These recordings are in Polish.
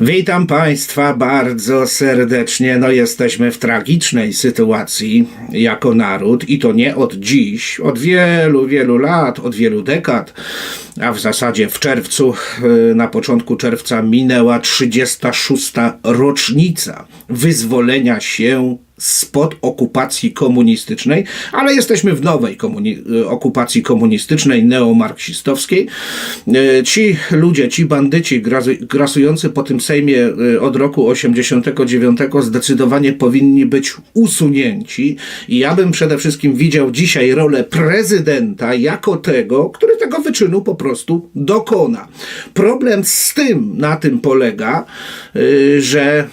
Witam Państwa bardzo serdecznie. No, jesteśmy w tragicznej sytuacji jako naród i to nie od dziś, od wielu, wielu lat, od wielu dekad, a w zasadzie w czerwcu, y, na początku czerwca minęła 36. rocznica wyzwolenia się spod okupacji komunistycznej, ale jesteśmy w nowej komuni- y, okupacji komunistycznej, neomarksistowskiej. Y, Ci ludzie, ci bandyci grasujący po tym Sejmie y, od roku 89 zdecydowanie powinni być usunięci i ja bym przede wszystkim widział dzisiaj rolę prezydenta jako tego, który tego wyczynu po prostu dokona. Problem z tym na tym polega, że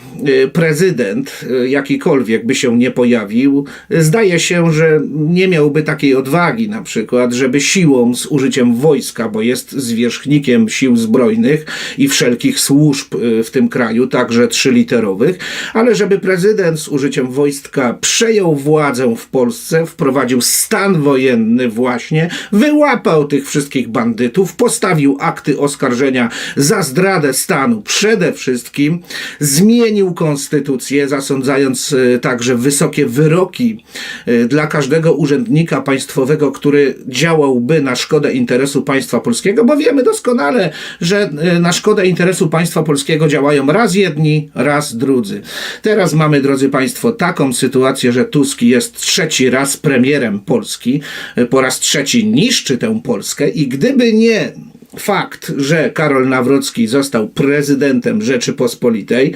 prezydent jakikolwiek by się nie pojawił, zdaje się, że nie miałby takiej odwagi na przykład, żeby siłą z użyciem wojska, bo jest zwierzchnikiem sił zbrojnych i wszelkich służb y, w tym kraju, także trzyliterowych, ale żeby prezydent z użyciem wojska przejął władzę w Polsce, wprowadził stan wojenny właśnie, wyłapał tych wszystkich bandytów, postawił akty oskarżenia za zdradę stanu przede wszystkim, zmienił konstytucję, zasądzając y, także wysokie wyroki y, dla każdego urzędnika państwowego, który działałby na szkodę interesu państwa polskiego, bo wiemy doskonale, że y, na szkodę interesu państwa polskiego działają raz jedni, raz drudzy. Teraz mamy, drodzy Państwo, taką sytuację, że Tusk jest trzeci raz premierem Polski, y, po raz trzeci niszczy tę Polskę i gdyby nie fakt, że Karol Nawrocki został prezydentem Rzeczypospolitej,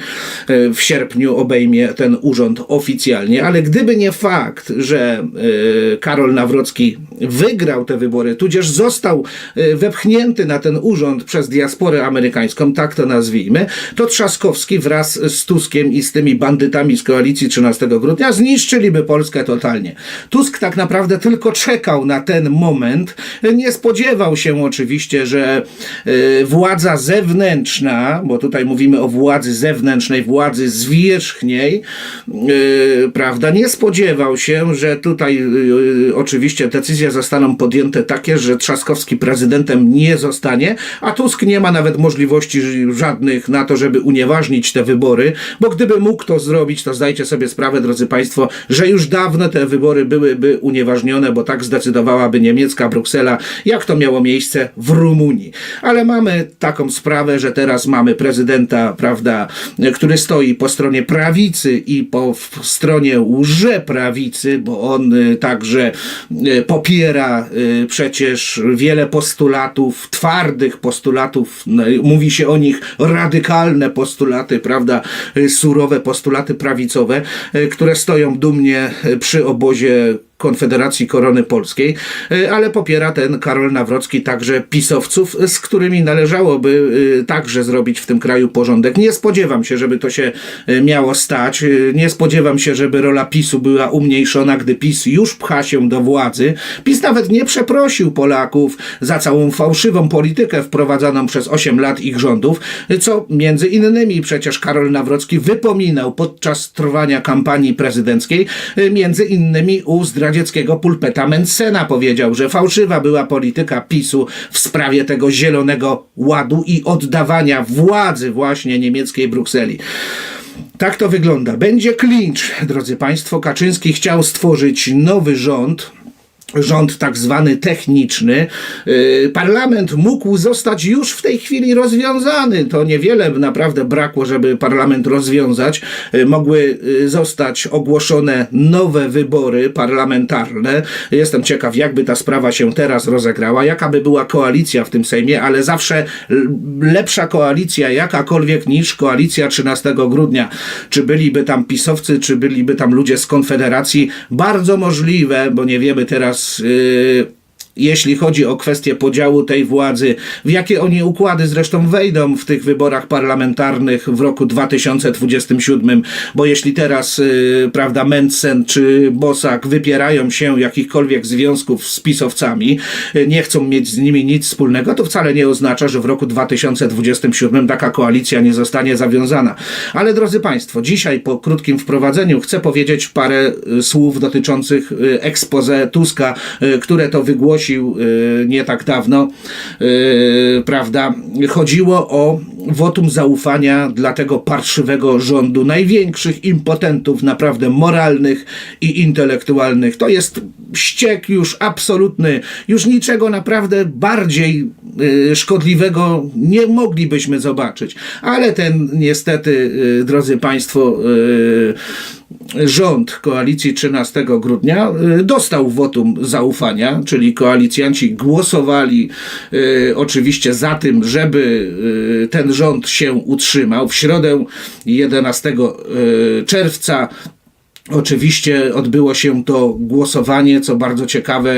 e, w sierpniu obejmie ten urząd oficjalnie, ale gdyby nie fakt, że e, Karol Nawrocki wygrał te wybory, tudzież został e, wepchnięty na ten urząd przez diasporę amerykańską, tak to nazwijmy, to Trzaskowski wraz z Tuskiem i z tymi bandytami z koalicji 13 grudnia zniszczyliby Polskę totalnie. Tusk tak naprawdę tylko czekał na ten moment, nie spodziewał się oczywiście, że e, władza zewnętrzna, bo tutaj mówimy o władzy zewnętrznej, władzy zwierzchniej, e, prawda, nie spodziewał się, że tutaj e, oczywiście decyzje zostaną podjęte takie, że Trzaskowski prezydentem nie zostanie, a Tusk nie ma nawet możliwości żadnych na to, żeby unieważnić te wybory, bo gdyby mógł to zrobić, to zdajcie sobie sprawę, drodzy Państwo, że już dawno te wybory byłyby unieważnione, bo tak zdecydowałaby niemiecka Bruksela, jak to miało miejsce w Rumunii. Ale mamy taką sprawę, że teraz mamy prezydenta, prawda, który stoi po stronie prawicy i po stronie łże-prawicy, bo on y, także y, popiera y, przecież wiele postulatów, twardych postulatów, no, mówi się o nich radykalne postulaty, prawda, surowe postulaty prawicowe, które stoją dumnie przy obozie Konfederacji Korony Polskiej, y, ale popiera ten Karol Nawrocki także pisowców, z którymi należałoby y, także zrobić w tym kraju porządek. Nie spodziewam się, żeby to się y, miało stać. Nie spodziewam się, żeby rola PiSu była umniejszona, gdy PiS już pcha się do władzy. PiS nawet nie przeprosił Polaków za całą fałszywą politykę wprowadzaną przez 8 lat ich rządów, co między innymi przecież Karol Nawrocki wypominał podczas trwania kampanii prezydenckiej, między innymi u zdradzieckiego pulpeta Mencena powiedział, że fałszywa była polityka PiSu w sprawie tego zielonego ładu i oddawania władzy właśnie niemieckiej Brukseli. Tak to wygląda. Będzie klincz, drodzy Państwo. Kaczyński chciał stworzyć nowy rząd, rząd tak zwany techniczny. Yy, Parlament mógł zostać już w tej chwili rozwiązany. To niewiele naprawdę brakło, żeby parlament rozwiązać. Yy, Mogły yy, zostać ogłoszone nowe wybory parlamentarne. Jestem ciekaw, jakby ta sprawa się teraz rozegrała, jaka by była koalicja w tym Sejmie, ale zawsze lepsza koalicja jakakolwiek niż koalicja 13 grudnia. Czy byliby tam pisowcy, czy byliby tam ludzie z Konfederacji? Bardzo możliwe, bo nie wiemy teraz. Yy, jeśli chodzi o kwestię podziału tej władzy, w jakie oni układy zresztą wejdą w tych wyborach parlamentarnych w roku 2027, bo jeśli teraz, y, prawda, Mencen czy Bosak wypierają się jakichkolwiek związków z pisowcami, y, nie chcą mieć z nimi nic wspólnego, to wcale nie oznacza, że w roku 2027 taka koalicja nie zostanie zawiązana. Ale drodzy Państwo, dzisiaj po krótkim wprowadzeniu chcę powiedzieć parę y, słów dotyczących y, expose Tuska, y, które to wygłosił y, nie tak dawno, y, prawda? Chodziło o wotum zaufania dla tego parszywego rządu największych impotentów, naprawdę moralnych i intelektualnych. To jest ściek już absolutny, już niczego naprawdę bardziej y, szkodliwego nie moglibyśmy zobaczyć. Ale ten niestety, drodzy Państwo, rząd koalicji 13 grudnia y, dostał wotum zaufania, czyli koalicjanci głosowali y, oczywiście za tym, żeby y, ten rząd się utrzymał. W środę 11 y, czerwca Oczywiście odbyło się to głosowanie, co bardzo ciekawe,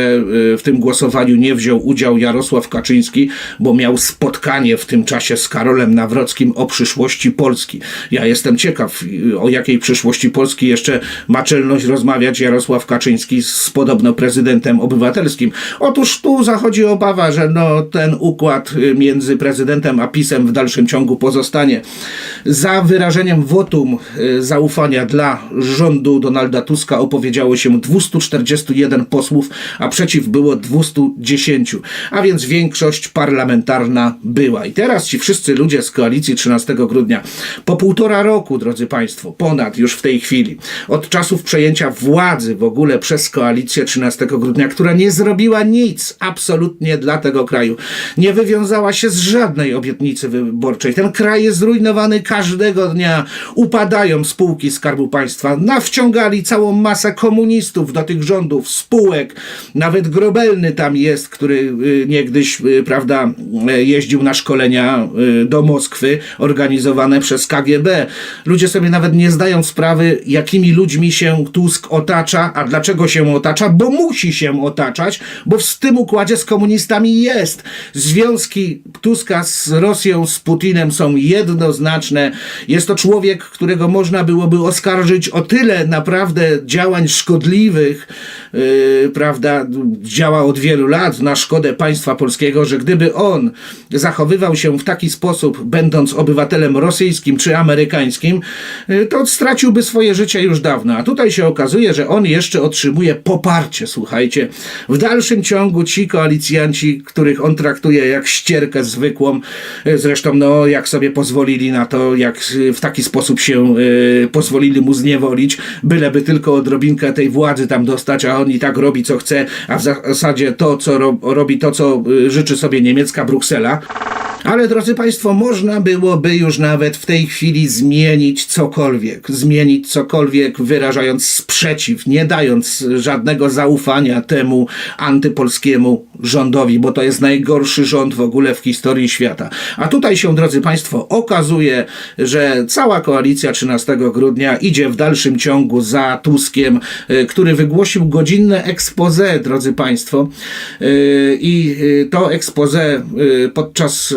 y, w tym głosowaniu nie wziął udział Jarosław Kaczyński, bo miał spotkanie w tym czasie z Karolem Nawrockim o przyszłości Polski. Ja jestem ciekaw, y, o jakiej przyszłości Polski jeszcze ma czelność rozmawiać Jarosław Kaczyński z podobno prezydentem obywatelskim. Otóż tu zachodzi obawa, że no, ten układ y, między prezydentem a PiSem w dalszym ciągu pozostanie. Za wyrażeniem wotum zaufania dla rządu Donalda Tuska opowiedziało się 241 posłów, a przeciw było 210, a więc większość parlamentarna była. I teraz ci wszyscy ludzie z koalicji 13 grudnia, po półtora roku, drodzy Państwo, ponad już w tej chwili, od czasów przejęcia władzy w ogóle przez koalicję 13 grudnia, która nie zrobiła nic absolutnie dla tego kraju, nie wywiązała się z żadnej obietnicy wyborczej. Ten kraj jest zrujnowany każdego dnia, upadają spółki Skarbu Państwa, nawciągali całą masę komunistów do tych rządów, spółek, nawet Grobelny tam jest, który y, niegdyś, y, prawda, y, jeździł na szkolenia do Moskwy, organizowane przez KGB. Ludzie sobie nawet nie zdają sprawy, jakimi ludźmi się Tusk otacza, a dlaczego się otacza? Bo musi się otaczać, bo w tym układzie z komunistami jest. Związki Tuska z Rosją, z Putinem są jednoznaczne. Jest to człowiek, którego można byłoby oskarżyć o tyle naprawdę działań szkodliwych, yy, prawda, działa od wielu lat na szkodę państwa polskiego, że gdyby on zachowywał się w taki sposób, będąc obywatelem rosyjskim czy amerykańskim, yy, to straciłby swoje życie już dawno. A tutaj się okazuje, że on jeszcze otrzymuje poparcie, słuchajcie. W dalszym ciągu ci koalicjanci, których on traktuje jak ścierkę zwykłą, yy, zresztą no, jak sobie pozwolili na to, jak w taki sposób się yy, pozwolili mu zniewolić, byleby tylko odrobinkę tej władzy tam dostać, a on i tak robi co chce, a w zasadzie to, co ro robi to, co y, życzy sobie niemiecka Bruksela. Ale drodzy Państwo, można byłoby już nawet w tej chwili zmienić cokolwiek, zmienić cokolwiek, wyrażając sprzeciw, nie dając żadnego zaufania temu antypolskiemu rządowi, bo to jest najgorszy rząd w ogóle w historii świata. A tutaj się, drodzy Państwo, okazuje, że cała koalicja 13 grudnia idzie w dalszym ciągu za Tuskiem, y, który wygłosił godzinne expose, drodzy Państwo. Y, I y, to expose podczas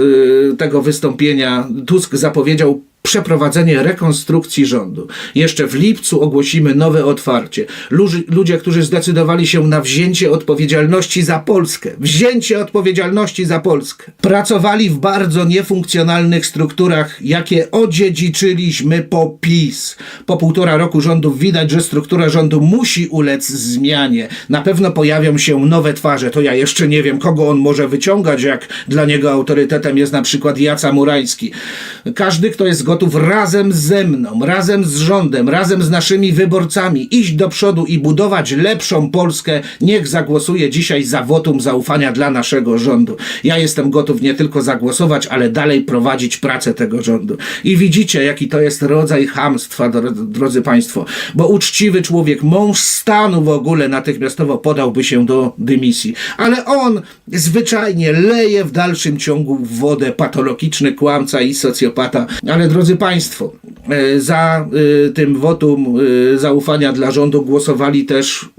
tego wystąpienia Tusk zapowiedział przeprowadzenie rekonstrukcji rządu. Jeszcze w lipcu ogłosimy nowe otwarcie. Ludzie, ludzie, którzy zdecydowali się na wzięcie odpowiedzialności za Polskę, wzięcie odpowiedzialności za Polskę, pracowali w bardzo niefunkcjonalnych strukturach, jakie odziedziczyliśmy po PiS. Po półtora roku rządów widać, że struktura rządu musi ulec zmianie. Na pewno pojawią się nowe twarze. To ja jeszcze nie wiem, kogo on może wyciągać, jak dla niego autorytetem jest na przykład Jaca Murański. Każdy, kto jest gotów razem ze mną, razem z rządem, razem z naszymi wyborcami iść do przodu i budować lepszą Polskę, niech zagłosuje dzisiaj za wotum zaufania dla naszego rządu. Ja jestem gotów nie tylko zagłosować, ale dalej prowadzić pracę tego rządu. I widzicie, jaki to jest rodzaj hamstwa, dro- drodzy Państwo, bo uczciwy człowiek, mąż stanu w ogóle natychmiastowo podałby się do dymisji, ale on zwyczajnie leje w dalszym ciągu wodę patologiczny kłamca i socjopata. Ale drodzy Państwo, e, za e, tym wotum e, zaufania dla rządu głosowali też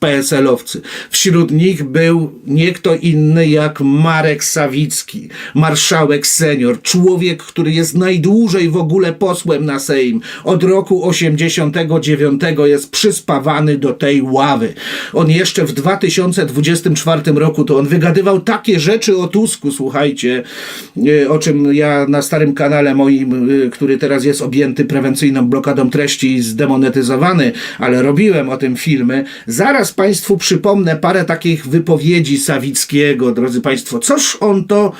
PSL-owcy. Wśród nich był nie kto inny jak Marek Sawicki, marszałek senior, człowiek, który jest najdłużej w ogóle posłem na Sejm. Od roku 89 jest przyspawany do tej ławy. On jeszcze w 2024 roku to on wygadywał takie rzeczy o Tusku, słuchajcie, e, o czym ja na starym kanale moim, e, który teraz jest objęty prewencyjną blokadą treści i zdemonetyzowany, ale robiłem o tym filmy. Zaraz Państwu przypomnę parę takich wypowiedzi Sawickiego, drodzy Państwo. Coż on to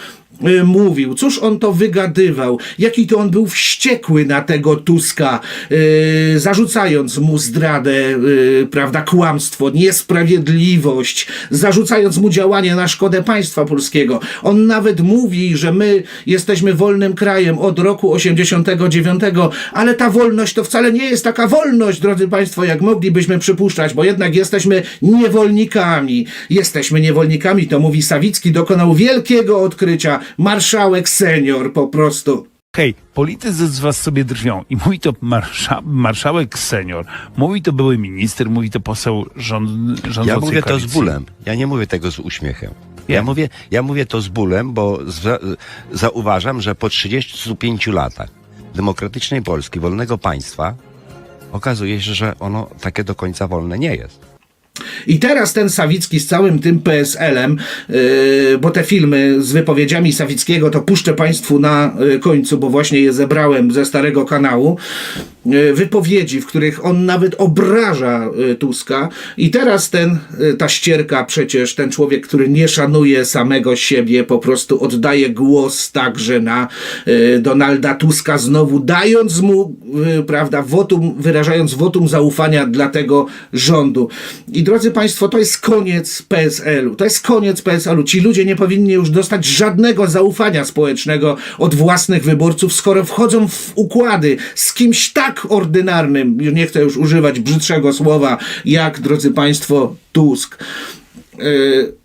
mówił, cóż on to wygadywał, jaki to on był wściekły na tego Tuska, y, zarzucając mu zdradę, y, prawda, kłamstwo, niesprawiedliwość, zarzucając mu działanie na szkodę państwa polskiego. On nawet mówi, że my jesteśmy wolnym krajem od roku 89, ale ta wolność to wcale nie jest taka wolność, drodzy Państwo, jak moglibyśmy przypuszczać, bo jednak jesteśmy niewolnikami. Jesteśmy niewolnikami, to mówi Sawicki, dokonał wielkiego odkrycia. Marszałek senior po prostu. Hej, politycy z was sobie drwią i mówi to marsza, marszałek senior, mówi to były minister, mówi to poseł rząd, rządzącej Ja mówię to z koalicji. bólem. Ja nie mówię tego z uśmiechem. Ja Wiem. mówię, ja mówię to z bólem, bo za, zauważam, że po 35 latach demokratycznej Polski, wolnego państwa, okazuje się, że ono takie do końca wolne nie jest. I teraz ten Sawicki z całym tym PSL-em, yy, bo te filmy z wypowiedziami Sawickiego to puszczę Państwu na yy, końcu, bo właśnie je zebrałem ze starego kanału. Yy, wypowiedzi, w których on nawet obraża yy, Tuska. I teraz ten, yy, ta ścierka przecież, ten człowiek, który nie szanuje samego siebie, po prostu oddaje głos także na Donalda Tuska, znowu dając mu, prawda, wotum, wyrażając wotum zaufania dla tego rządu. I drodzy Państwo, to jest koniec PSL-u. To jest koniec PSL-u. Ci ludzie nie powinni już dostać żadnego zaufania społecznego od własnych wyborców, skoro wchodzą w układy z kimś tak ordynarnym, już nie chcę już używać brzydszego słowa, jak, drodzy Państwo, Tusk. Yy,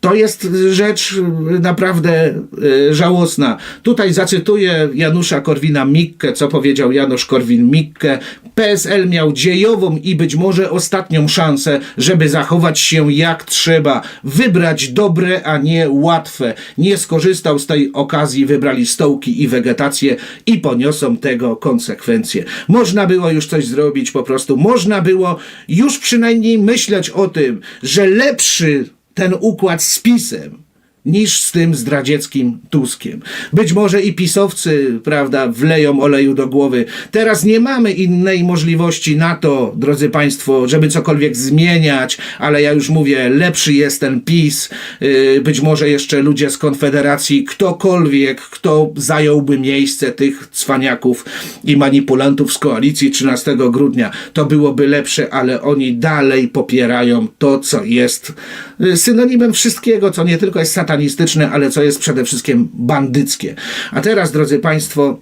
to jest rzecz naprawdę y, żałosna. Tutaj zacytuję Janusza Korwina-Mikke, co powiedział Janusz Korwin-Mikke. PSL miał dziejową i być może ostatnią szansę, żeby zachować się jak trzeba, wybrać dobre, a nie łatwe. Nie skorzystał z tej okazji, wybrali stołki i wegetację i poniosą tego konsekwencje. Można było już coś zrobić po prostu. Można było już przynajmniej myśleć o tym, że lepszy ten układ z PiSem niż z tym zdradzieckim Tuskiem. Być może i pisowcy, prawda, wleją oleju do głowy. Teraz nie mamy innej możliwości na to, drodzy Państwo, żeby cokolwiek zmieniać, ale ja już mówię, lepszy jest ten PiS, yy, być może jeszcze ludzie z Konfederacji, ktokolwiek, kto zająłby miejsce tych cwaniaków i manipulantów z koalicji 13 grudnia, to byłoby lepsze, ale oni dalej popierają to, co jest y, synonimem wszystkiego, co nie tylko jest satanistyczne, ale co jest przede wszystkim bandyckie. A teraz, drodzy Państwo,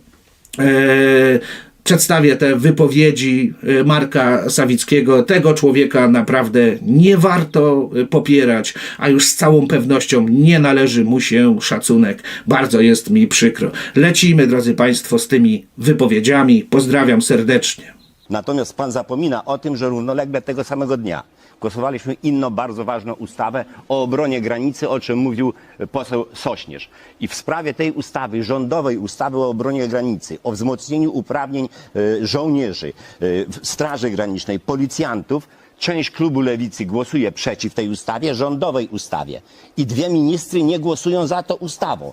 e, przedstawię te wypowiedzi e, Marka Sawickiego. Tego człowieka naprawdę nie warto e, popierać, a już z całą pewnością nie należy mu się szacunek. Bardzo jest mi przykro. Lecimy, drodzy Państwo, z tymi wypowiedziami. Pozdrawiam serdecznie. Natomiast pan zapomina o tym, że równolegle tego samego dnia głosowaliśmy inną bardzo ważną ustawę o obronie granicy, o czym mówił poseł Sośnierz. I w sprawie tej ustawy, rządowej ustawy o obronie granicy, o wzmocnieniu uprawnień e, żołnierzy, e, Straży Granicznej, policjantów, część klubu lewicy głosuje przeciw tej ustawie, rządowej ustawie. I dwie ministry nie głosują za tą ustawą.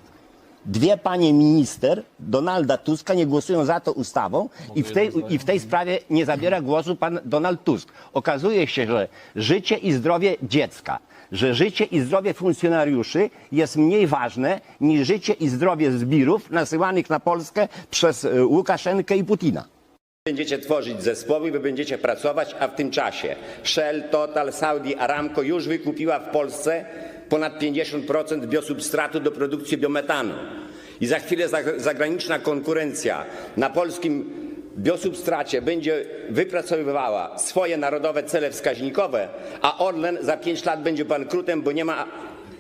Dwie panie minister Donalda Tuska nie głosują za tą ustawą i w, tej, i w tej sprawie nie zabiera głosu pan Donald Tusk. Okazuje się, że życie i zdrowie dziecka, że życie i zdrowie funkcjonariuszy jest mniej ważne niż życie i zdrowie zbirów nasyłanych na Polskę przez e, Łukaszenkę i Putina. Będziecie tworzyć zespoły, wy będziecie pracować, a w tym czasie Shell, Total, Saudi Aramco już wykupiła w Polsce ponad 50% biosubstratu do produkcji biometanu. I za chwilę zag- zagraniczna konkurencja na polskim biosubstracie będzie wypracowywała swoje narodowe cele wskaźnikowe, a Orlen za 5 lat będzie bankrutem, bo nie ma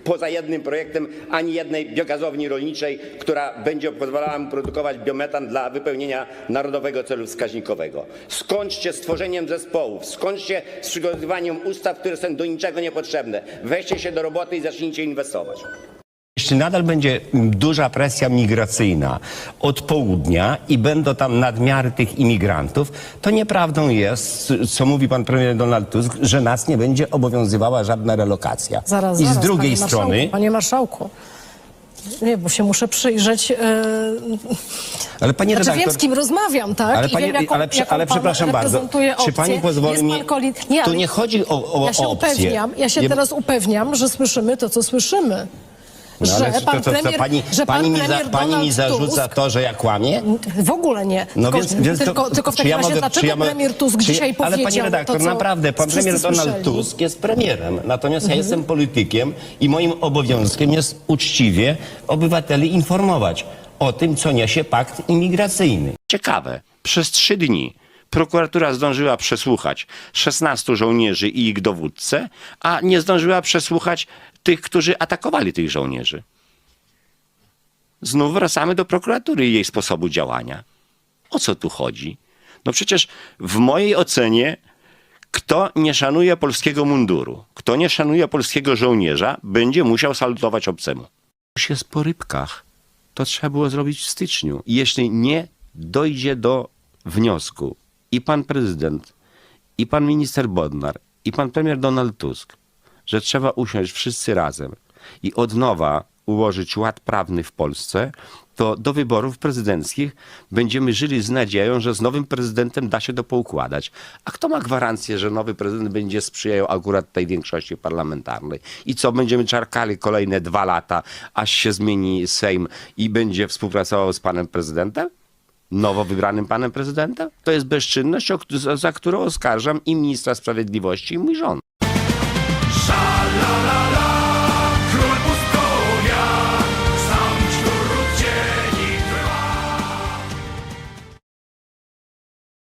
poza jednym projektem ani jednej biogazowni rolniczej, która będzie pozwalała mu produkować biometan dla wypełnienia narodowego celu wskaźnikowego. Skończcie z tworzeniem zespołów, skończcie z przygotowywaniem ustaw, które są do niczego niepotrzebne. Weźcie się do roboty i zacznijcie inwestować. Jeśli nadal będzie duża presja migracyjna od południa i będą tam nadmiary tych imigrantów, to nieprawdą jest, co mówi pan premier Donald Tusk, że nas nie będzie obowiązywała żadna relokacja. Zaraz, I zaraz, z drugiej panie strony, Marszałku, panie marszałku. Nie, bo się muszę przyjrzeć. Yy, ale panie znaczy redaktor, wiem, z kim rozmawiam, tak? Ale, I panie, wiem, jaką, ale, jaką ale pan przepraszam bardzo, reprezentuje czy pani opcję. pozwoli mi... Kolin... nie, tu nie chodzi o, o ja się opcję. upewniam, ja się teraz upewniam, że słyszymy to, co słyszymy. No, że ale pan to, to, to, premier, pani, że pan pani, mi, za, pani mi zarzuca Tusk, to, że ja kłamię? W ogóle nie. No tylko, więc, więc tylko, to, tylko w czy takim ja razie, mogę, dlaczego ja premier Tusk czy- dzisiaj Ale powiedział pani redaktor, to, co naprawdę, pan premier Donald słyszeli? Tusk jest premierem, natomiast ja jestem politykiem i moim obowiązkiem jest uczciwie obywateli informować o tym, co niesie pakt imigracyjny. Ciekawe, przez trzy dni prokuratura zdążyła przesłuchać 16 żołnierzy i ich dowódcę, a nie zdążyła przesłuchać tych, którzy atakowali tych żołnierzy. Znów wracamy do prokuratury i jej sposobu działania. O co tu chodzi? No przecież w mojej ocenie kto nie szanuje polskiego munduru, kto nie szanuje polskiego żołnierza, będzie musiał salutować obcemu. Już jest po rybkach. To trzeba było zrobić w styczniu. Jeśli nie dojdzie do wniosku i pan prezydent, i pan minister Bodnar, i pan premier Donald Tusk, że trzeba usiąść wszyscy razem i od nowa ułożyć ład prawny w Polsce, to do wyborów prezydenckich będziemy żyli z nadzieją, że z nowym prezydentem da się to poukładać. A kto ma gwarancję, że nowy prezydent będzie sprzyjał akurat tej większości parlamentarnej? I co, będziemy czarkali kolejne dwa lata, aż się zmieni Sejm i będzie współpracował z panem prezydentem? Nowo wybranym panem prezydentem? To jest bezczynność, za którą oskarżam i ministra sprawiedliwości, i mój rząd.